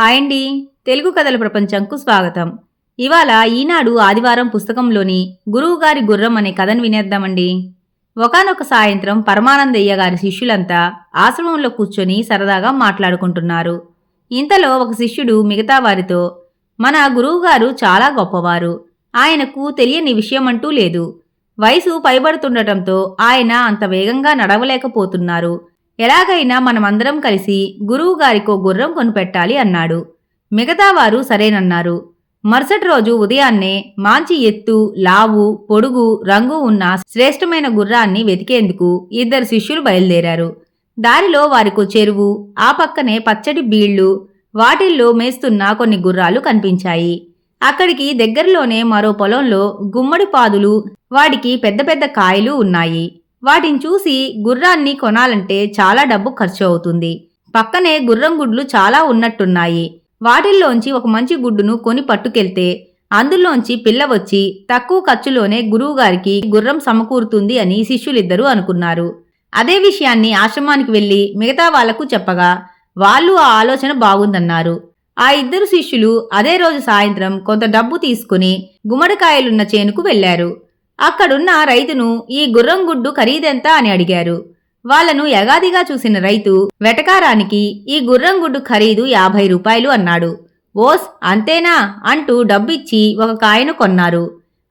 Hi అండి. తెలుగు కథల ప్రపంచంకు స్వాగతం. ఇవాళ ఈనాడు ఆదివారం పుస్తకంలోని గురువుగారి గుర్రం అనే కథను వినేద్దామండి. ఒకానొక సాయంత్రం పరమానందయ్య గారి శిష్యులంతా ఆశ్రమంలో కూర్చొని సరదాగా మాట్లాడుకుంటున్నారు. ఇంతలో ఒక శిష్యుడు మిగతా వారితో మన గురువుగారు చాలా గొప్పవారు. ఆయనకు తెలియని విషయం అంటూ లేదు. వయసు పైబడుతుండటంతో ఆయన అంత వేగంగా నడవలేకపోతున్నారు. ఎలాగైనా మనమందరం కలిసి గురువు గారికో గుర్రం కొనిపెట్టాలి అన్నాడు. మిగతా వారు సరేనన్నారు. మరుసటి రోజు ఉదయాన్నే మాంచి ఎత్తు లావు పొడుగు రంగు ఉన్న శ్రేష్టమైన గుర్రాన్ని వెతికేందుకు ఇద్దరు శిష్యులు బయలుదేరారు. దారిలో వారికు చెరువు ఆ పక్కనే పచ్చడి బీళ్ళు వాటిల్లో మేస్తున్న కొన్ని గుర్రాలు కనిపించాయి. అక్కడికి దగ్గరలోనే మరో పొలంలో గుమ్మడి పాదులు వాటికి పెద్ద పెద్ద కాయలు ఉన్నాయి. వాటిని చూసి గుర్రాన్ని కొనాలంటే చాలా డబ్బు ఖర్చు అవుతుంది. పక్కనే గుర్రం గుడ్లు చాలా ఉన్నట్టున్నాయి. వాటిల్లోంచి ఒక మంచి గుడ్డును కొని పట్టుకెళ్తే అందులోంచి పిల్ల వచ్చి తక్కువ ఖర్చులోనే గురువుగారికి గుర్రం సమకూరుతుంది అని శిష్యులిద్దరూ అనుకున్నారు. అదే విషయాన్ని ఆశ్రమానికి వెళ్ళి మిగతా వాళ్ళకు చెప్పగా వాళ్ళు ఆ ఆలోచన బాగుందన్నారు. ఆ ఇద్దరు శిష్యులు అదే రోజు సాయంత్రం కొంత డబ్బు తీసుకుని గుమ్మడికాయలున్న చేనుకు వెళ్ళారు అక్కడున్న రైతును ఈ గుర్రం గుడ్డు ఖరీదెంత అని అడిగారు. వాళ్ళను యగాదిగా చూసిన రైతు వెటకారానికి ఈ గుర్రం గుడ్డు ఖరీదు యాభై రూపాయలు అన్నాడు. ఓస్ అంతేనా? అంటూ డబ్బిచ్చి ఒక కాయను కొన్నారు.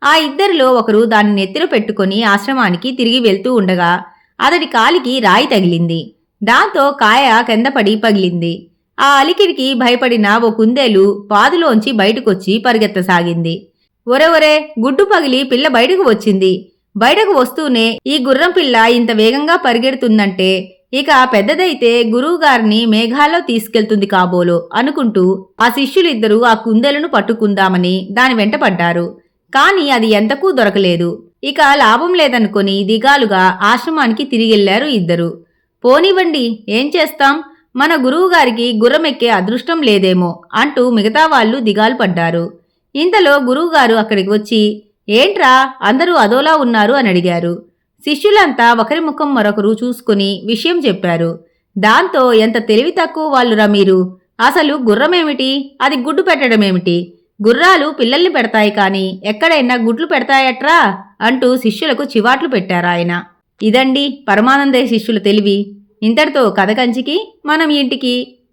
ఆ ఇద్దరిలో ఒకరు దాన్ని నెత్తిన పెట్టుకుని ఆశ్రమానికి తిరిగి వెళ్తూ ఉండగా అతడి కాలికి రాయి తగిలింది. దాంతో కాయ కిందపడి పగిలింది. ఆ అలికిడికి భయపడిన ఓ కుందేలు పాదులోంచి బయటకొచ్చి పరిగెత్తసాగింది. ఒరే ఒరే గుడ్డు పగిలి పిల్ల బయటకు వచ్చింది. బయటకు వస్తూనే ఈ గుర్రం పిల్ల ఇంత వేగంగా పరిగెడుతుందంటే ఇక పెద్దదైతే గురువుగారిని మేఘాల్లో తీసుకెళ్తుంది కాబోలు అనుకుంటూ ఆ శిష్యులిద్దరూ ఆ కుందేలను పట్టుకుందామని దాని వెంట పడ్డారు. కాని అది ఎంతకూ దొరకలేదు. ఇక లాభం లేదనుకొని దిగాలుగా ఆశ్రమానికి తిరిగెళ్ళారు ఇద్దరు. పోనివ్వండి ఏం చేస్తాం? మన గురువుగారికి గుర్రమెక్కే అదృష్టం లేదేమో అంటూ మిగతా వాళ్ళు దిగాలు పడ్డారు. ఇంతలో గురువుగారు అక్కడికి వచ్చి ఏంట్రా అందరూ అదోలా ఉన్నారు? అని అడిగారు. శిష్యులంతా ఒకరి ముఖం మరొకరు చూసుకుని విషయం చెప్పారు. దాంతో ఎంత తెలివి తక్కువ వాళ్ళురా మీరు? అసలు గుర్రమేమిటి? అది గుడ్డు పెట్టడమేమిటి? గుర్రాలు పిల్లల్ని పెడతాయి కానీ ఎక్కడైనా గుడ్లు పెడతాయట్రా? అంటూ శిష్యులకు చివాట్లు పెట్టారాయన ఇదండి పరమానందయ్య శిష్యుల తెలివి. ఇంతటితో కథ కంచికి మనం ఇంటికి